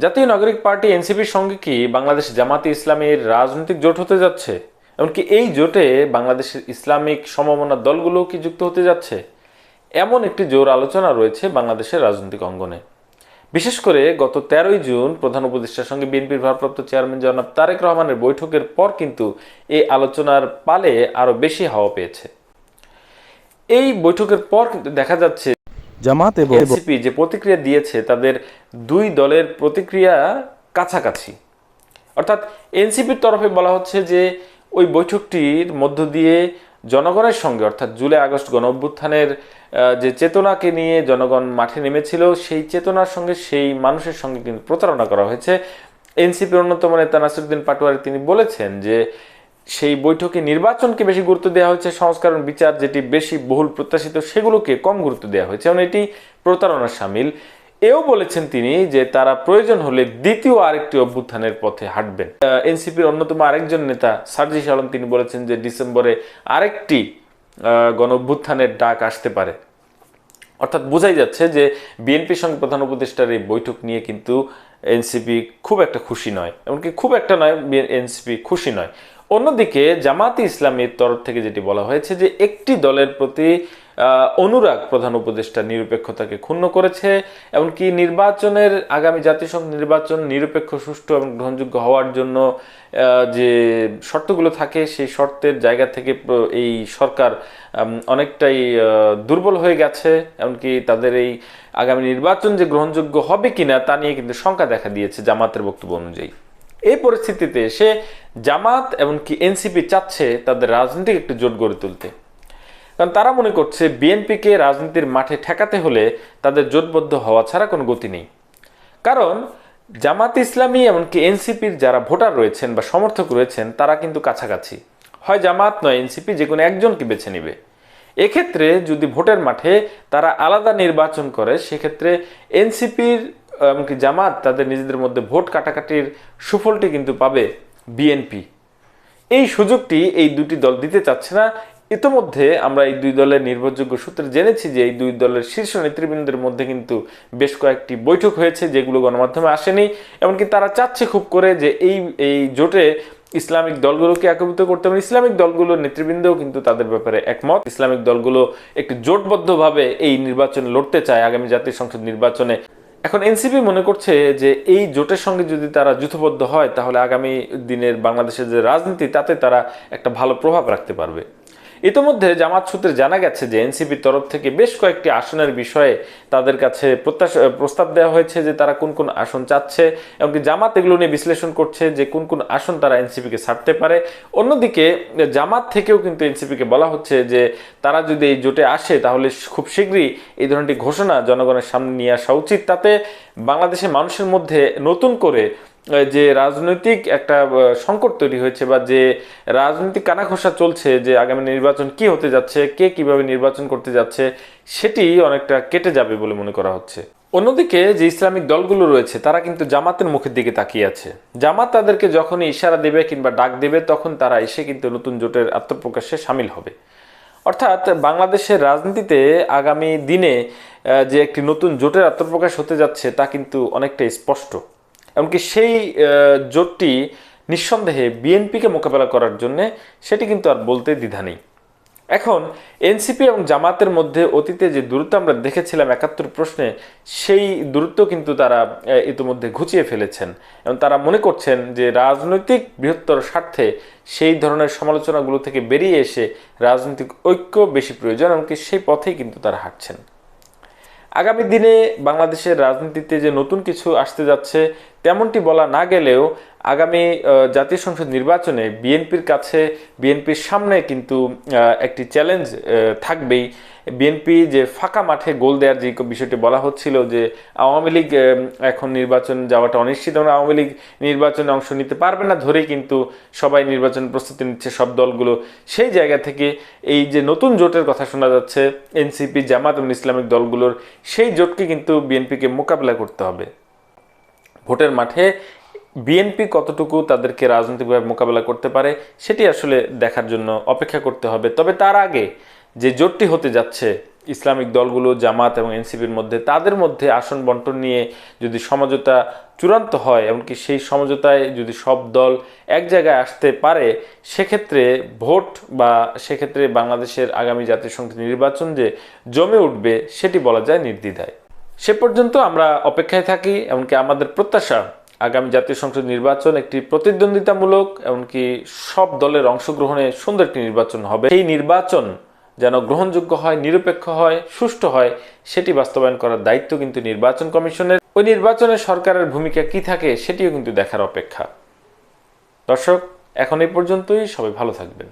জাতীয় নাগরিক পার্টি এনসিপির সঙ্গে কি বাংলাদেশ জামাতে ইসলামের রাজনৈতিক জোট হতে যাচ্ছে? এমনকি এই জোটে বাংলাদেশের ইসলামিক সমমনা দলগুলো কি যুক্ত হতে যাচ্ছে? এমন একটি জোর আলোচনা রয়েছে বাংলাদেশের রাজনৈতিক অঙ্গনে। বিশেষ করে গত তেরোই জুন প্রধান উপদেষ্টার সঙ্গে বিএনপির ভারপ্রাপ্ত চেয়ারম্যান জনাব তারেক রহমানের বৈঠকের পর কিন্তু এই আলোচনার পালে আরও বেশি হাওয়া পেয়েছে। এই বৈঠকের পর কিন্তু দেখা যাচ্ছে জামাত এবং এনসিপি যে প্রতিক্রিয়া দিয়েছে, তাদের দুই দলের প্রতিক্রিয়া কাছাকাছি। অর্থাৎ এনসিপির তরফে বলা হচ্ছে যে, ওই বৈঠকটির মধ্য দিয়ে জনগণের সঙ্গে, অর্থাৎ জুলাই আগস্ট গণ অভ্যুত্থানের যে চেতনাকে নিয়ে জনগণ মাঠে নেমেছিল, সেই চেতনার সঙ্গে, সেই মানুষের সঙ্গে কিন্তু প্রতারণা করা হয়েছে। এনসিপির অন্যতম নেতা নাসিরুদ্দিন পাটোয়ারি তিনি বলেছেন যে সেই বৈঠকে নির্বাচনকে বেশি গুরুত্ব দেওয়া হয়েছে সংস্কার বিচার যেটি বেশি বহুল প্রত্যাশিত, সেগুলোকে কম গুরুত্ব দেওয়া হয়েছে। এবং এটি প্রতারণার সামিল। এও বলেছেন তিনি যে তারা প্রয়োজন হলে দ্বিতীয় আরেকটি অভ্যুত্থানের পথে হাঁটবেন। এনসিপির অন্যতম আরেকজন নেতা সার্জিস আলম, তিনি বলেছেন যে ডিসেম্বরে আরেকটি গণ অভ্যুত্থানের ডাক আসতে পারে। অর্থাৎ বোঝাই যাচ্ছে যে বিএনপির সঙ্গে প্রধান উপদেষ্টার এই বৈঠক নিয়ে কিন্তু এনসিপি খুব একটা খুশি নয়। এমনকি খুব একটা নয়, এনসিপি খুশি নয়। অন্যদিকে জামাতে ইসলামের তরফ থেকে যেটি বলা হয়েছে যে একটি দলের প্রতি অনুরাগ প্রধান উপদেষ্টা নিরপেক্ষতাকে ক্ষুণ্ণ করেছে, এমনকি নির্বাচনের, আগামী জাতিসংঘ নির্বাচন নিরপেক্ষ, সুষ্ঠু এবং গ্রহণযোগ্য হওয়ার জন্য যে শর্তগুলো থাকে, সেই শর্তের জায়গা থেকে এই সরকার অনেকটাই দুর্বল হয়ে গেছে, এমনকি তাদের এই আগামী নির্বাচন যে গ্রহণযোগ্য হবে কিনা তা নিয়ে কিন্তু শঙ্কা দেখা দিয়েছে জামাতের বক্তব্য অনুযায়ী। এই পরিস্থিতিতে সে জামাত এমনকি এনসিপি চাচ্ছে তাদের রাজনৈতিক একটি জোট গড়ে তুলতে। কারণ তারা মনে করছে বিএনপিকে রাজনীতির মাঠে ঠেকাতে হলে তাদের জোটবদ্ধ হওয়া ছাড়া কোনো গতি নেই। কারণ জামাত ইসলামী এমনকি এনসিপির যারা ভোটার রয়েছেন বা সমর্থক রয়েছেন, তারা কিন্তু কাছাকাছি। হয় জামাত নয় এনসিপি, যে কোনো একজনকে বেছে নেবে। এক্ষেত্রে যদি ভোটের মাঠে তারা আলাদা নির্বাচন করে, সেক্ষেত্রে এনসিপির এমনকি জামাত তাদের নিজেদের মধ্যে ভোট কাটাকাটির সুফলটি কিন্তু পাবে বিএনপি এই সুযোগটি এই দুটি দল দিতে চাচ্ছে না। ইতোমধ্যে আমরা এই দুই দলের নির্ভরযোগ্য সূত্রে জেনেছি যে এই দুই দলের শীর্ষ নেতৃবৃন্দের মধ্যে কিন্তু বেশ কয়েকটি বৈঠক হয়েছে যেগুলো গণমাধ্যমে আসেনি। এমনকি তারা চাচ্ছে খুব করে যে এই এই জোটে ইসলামিক দলগুলোকে একত্রিত করতে হবে। ইসলামিক দলগুলোর নেতৃবৃন্দও কিন্তু তাদের ব্যাপারে একমত। ইসলামিক দলগুলো একটি জোটবদ্ধভাবে এই নির্বাচনে লড়তে চায়। আগামী জাতীয় সংসদ নির্বাচনে এখন এনসিপি মনে করছে যে এই জোটের সঙ্গে যদি তারা যুথবদ্ধ হয়, তাহলে আগামী দিনের বাংলাদেশের যে রাজনীতি, তাতে তারা একটা ভালো প্রভাব রাখতে পারবে। ইতোমধ্যে জামাত সূত্রে জানা গেছে যে এনসিপির তরফ থেকে বেশ কয়েকটি আসনের বিষয়ে তাদের কাছে প্রত্যাশা প্রস্তাব দেওয়া হয়েছে যে তারা কোন কোন আসন চাচ্ছে এমনকি জামাত এগুলো নিয়ে বিশ্লেষণ করছে যে কোন কোন আসন তারা এনসিপিকে ছাড়তে পারে। অন্যদিকে জামাত থেকেও কিন্তু এনসিপিকে বলা হচ্ছে যে তারা যদি এই জোটে আসে তাহলে খুব শীঘ্রই এই ধরনের ঘোষণা জনগণের সামনে নিয়ে আসা উচিত। তাতে বাংলাদেশের মানুষের মধ্যে নতুন করে যে রাজনৈতিক একটা সংকট তৈরি হয়েছে বা যে রাজনৈতিক কানাঘোষা চলছে যে আগামী নির্বাচন কি হতে যাচ্ছে, কে কীভাবে নির্বাচন করতে যাচ্ছে, সেটি অনেকটা কেটে যাবে বলে মনে করা হচ্ছে। অন্যদিকে যে ইসলামিক দলগুলো রয়েছে, তারা কিন্তু জামাতের মুখের দিকে তাকিয়ে আছে। জামাত তাদেরকে যখনই ইশারা দেবে কিংবা ডাক দেবে, তখন তারা এসে কিন্তু নতুন জোটের আত্মপ্রকাশে সামিল হবে। অর্থাৎ বাংলাদেশের রাজনীতিতে আগামী দিনে যে একটি নতুন জোটের আত্মপ্রকাশ হতে যাচ্ছে, তা কিন্তু অনেকটাই স্পষ্ট। এমনকি সেই জোটটি নিঃসন্দেহে বিএনপিকে মোকাবেলা করার জন্য সেটি কিন্তু আর বলতে দ্বিধা নেই। এখন এনসিপি এবং জামাতের মধ্যে অতীতে যে দূরত্ব আমরা দেখেছিলাম একাত্তর প্রশ্নে, সেই দূরত্ব কিন্তু তারা ইতিমধ্যে ঘুচিয়ে ফেলেছেন। এবং তারা মনে করছেন যে রাজনৈতিক বৃহত্তর স্বার্থে সেই ধরনের সমালোচনাগুলো থেকে বেরিয়ে এসে রাজনৈতিক ঐক্য বেশি প্রয়োজন, এমনকি সেই পথেই কিন্তু তারা হাঁটছেন। আগামী দিনে বাংলাদেশের রাজনীতিতে যে নতুন কিছু আসতে যাচ্ছে তেমনটি বলা না গেলেও আগামী জাতীয় সংসদ নির্বাচনে বিএনপির কাছে, বিএনপির সামনে কিন্তু একটি চ্যালেঞ্জ থাকবেই। বিএনপি যে ফাঁকা মাঠে গোল দেওয়ার যে বিষয়টি বলা হচ্ছিল যে আওয়ামী লীগ এখন নির্বাচন যাওয়াটা অনিশ্চিত এবং আওয়ামী লীগ নির্বাচনে অংশ নিতে পারবে না ধরেই কিন্তু সবাই নির্বাচন প্রস্তুতি নিচ্ছে সব দলগুলো। সেই জায়গা থেকে এই যে নতুন জোটের কথা শোনা যাচ্ছে, এনসিপি, জামাত এবং ইসলামিক দলগুলোর সেই জোটকে কিন্তু বিএনপিকে মোকাবিলা করতে হবে। ভোটের মাঠে বিএনপি কতটুকু তাদেরকে রাজনৈতিকভাবে মোকাবেলা করতে পারে, সেটি আসলে দেখার জন্য অপেক্ষা করতে হবে। তবে তার আগে যে জোটটি হতে যাচ্ছে, ইসলামিক দলগুলো, জামাত এবং এনসিপির মধ্যে, তাদের মধ্যে আসন বন্টন নিয়ে যদি সমঝোতা চূড়ান্ত হয়, এমনকি সেই সমঝোতায় যদি সব দল এক জায়গায় আসতে পারে, সেক্ষেত্রে ভোট বা সেক্ষেত্রে বাংলাদেশের আগামী জাতীয় সংসদ নির্বাচন যে জমে উঠবে, সেটি বলা যায় নির্দ্বিধায়। সে পর্যন্ত আমরা অপেক্ষায় থাকি, এমনকি আমাদের প্রত্যাশা আগামী জাতীয় সংসদ নির্বাচন একটি প্রতিদ্বন্দ্বিতামূলক, এমনকি সব দলের অংশগ্রহণে সুন্দর একটি নির্বাচন হবে। এই নির্বাচন যেন গ্রহণযোগ্য হয়, নিরপেক্ষ হয়, সুষ্ঠু হয়, সেটি বাস্তবায়ন করার দায়িত্ব কিন্তু নির্বাচন কমিশনের। ওই নির্বাচনে সরকারের ভূমিকা কি থাকে, সেটিও কিন্তু দেখার অপেক্ষা। দর্শক, এখন এই পর্যন্তই। সবাই ভালো থাকবেন।